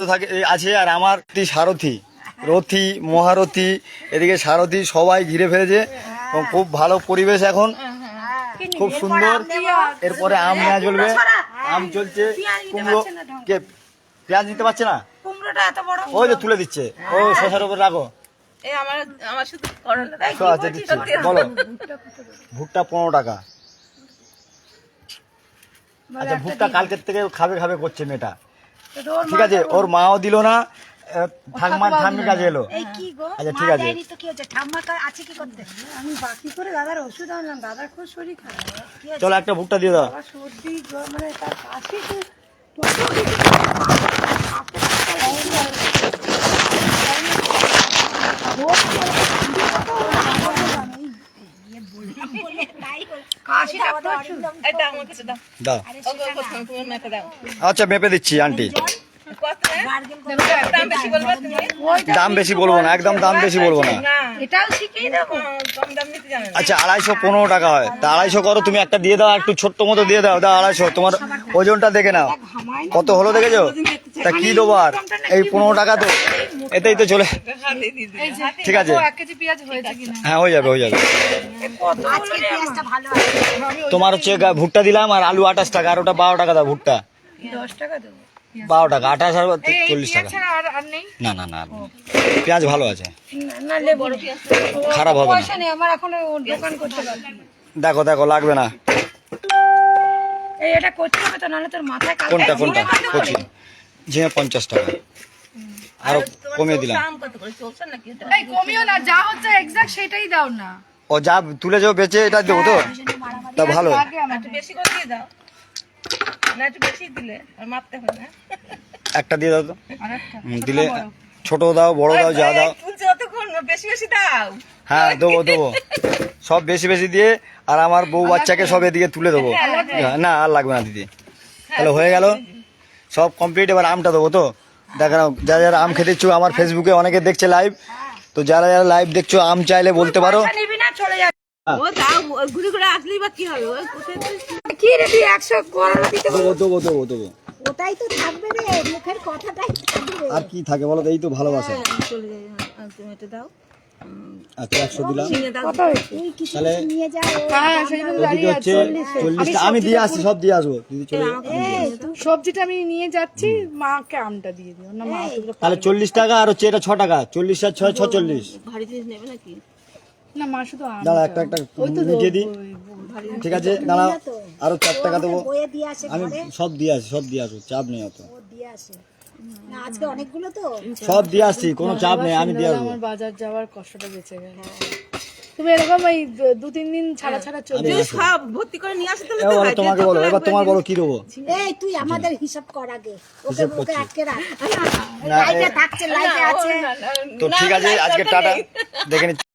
থাকে আছে আর আমার একটি সারথি। রথি মহারথী এদিকে সারথি সবাই ঘিরে ফেলেছে এবং খুব ভালো পরিবেশ এখন। খুব সুন্দর। এরপরে আম নেওয়া চলবে। আম চলছে। কুমড়ো। কে পেঁয়াজ নিতে পারছে না? ওই যে তুলে দিচ্ছে। ও শশার উপর রাখো। বলো। ভুট্টা পনেরো টাকা। আচ্ছা ভুট্টা কালকের থেকে খাবে খাবে করছে মেয়েটা। ঠিক আছে ওর মাও দিল না আহ, ঠাকমা ঠাম্মি কাজে এলো এই কি গো? আচ্ছা, ঠিক আছে। দেয়নি তো কি হচ্ছে? ঠাম্মা কা- আছে কি করতে? আমি বাকি করে দাদার ওষুধ আনলাম দাদার খুব শরীর খারাপ। চলো একটা ভুট্টা দিয়ে দাও আবার সর্দি জ্বর মানে তার কাশি খুব কাশিটা প্রচুর এটা আমার কাছে দাও দাও ওগো কোথাও তুমি মেপে দাও আচ্ছা মেপে দিচ্ছি আন্টি। দাম বেশি বলবে তুমি? দাম বেশি বলব না একদম দাম বেশি বলব না। আচ্ছা আড়াইশো পনেরো টাকা হয়। তা আড়াইশো করো তুমি একটা দিয়ে দাও একটু ছোট্ট মতো দিয়ে দাও। দাও আড়াইশো। তোমার ওজনটা দেখে নাও। কত হলো দেখেছ? তা কি দেবো আর? এই পনেরো টাকা তো। এতেই তো চলে। ঠিক আছে। এক কেজি পেঁয়াজ হয়েছে কিনা। হ্যাঁ হয়ে যাবে হয়ে যাবে। পেঁয়াজটা ভালো আছে। তোমার হচ্ছে ভুট্টা দিলাম আর আলু আঠাশ টাকা আর ওটা বারো টাকা দাও ভুট্টা। দশ টাকা দেবো। বারো টাকা আঠাশ আর চল্লিশ টাকা। ছাড়া আর আর নেই? না না না পেঁয়াজ ভালো আছে। খারাপ হবে না। পয়সা নেই আমার এখন ও দোকান করতে পারবি দেখো দেখো লাগবে না। এই এটা করতে হবে নাহলে তোর মাথায় কোনটা কোনটা? কচি। ঝিঙে পঞ্চাশ টাকা। আরও কমিয়ে দিলাম। কমিও না যা হচ্ছে এক্সাক্ট সেটাই দাও না। ও যা তুলে যাও বেচে এটা দেবো তো? তা ভালো। আগে আমার একটু বেশি করে দিয়ে দাও। না একটু বেশি দিলে আর মাপতে হবে না। একটা দিয়ে দাও তো। দিলে ছোট দাও বড় দাও যা দাও। তুলছে অতক্ষণ বেশি বেশি দাও। হ্যাঁ দেবো দেবো। সব বেশি বেশি দিয়ে আর আমার বউ বাচ্চাকে সব এদিকে তুলে দেবো। হ্যাঁ, না আর লাগবে না দিদি। তাহলে হয়ে গেল। সব কমপ্লিট এবার আমটা দেবো তো। দেখা যারা যারা আম খেতে ইচ্ছুক আমার ফেসবুকে অনেকে দেখছে লাইভ তো যারা যারা লাইভ দেখছ আম চাইলে বলতে পারো পয়সা নিবি না চলে যাবে ও দাও ঘুরে ঘুরে আসলেই বা কি হবে? ওই কি রে তুই একশো করোনা দিতে দেবো দেবো দেবো দেবো। ওটাই তো থাকবে রে মুখের কথাটাই আর কি থাকে বলো তো এই তো ভালোবাসা। চলে যাই হ্যাঁ, তুমি এটা দাও। আচ্ছা একশো দিলাম। তাহলে হ্যাঁ চল্লিশটা। আমি দিয়ে আসছি সব দিয়ে আসব। দিদি সবজিটা আমি নিয়ে যাচ্ছি মাকে আমটা দিয়ে দিও। না তাহলে চল্লিশ টাকা আর হচ্ছে এটা ছ টাকা। চল্লিশ আর ছয় ছচল্লিশ। ভারী জিনিস নেবে নাকি? না মা শুধু আম দাঁড়া একটা একটা মিটিয়ে দিই। ঠিক আছে দাঁড়াও আরও চার টাকা দেবো। আমি সব দিয়ে আসি সব দিয়ে আসব চাপ নেই অত। ও দিয়ে আসে। না আজকে অনেকগুলো তো? সব দিয়ে আসছি কোনো চাপ নেই আমি দিয়ে আসব। বাজার যাওয়ার কষ্টটা বেঁচে গেল তুমি এরকম এই দু তিন দিন ছাড়া ছাড়া চলে আমি তুই আসব। সব ভর্তি করে নিয়ে আসতে তাহলে বলো তোমাকে বলো এবার তোমার বলো কি দেবো? এই তুই আমাদের হিসাব কর আগে। ওকে ওকে আটকে রাখ। না, থাকছে লাইটে আছে। তো ঠিক আছে আজকে টাটা। দেখে নিচ্ছি।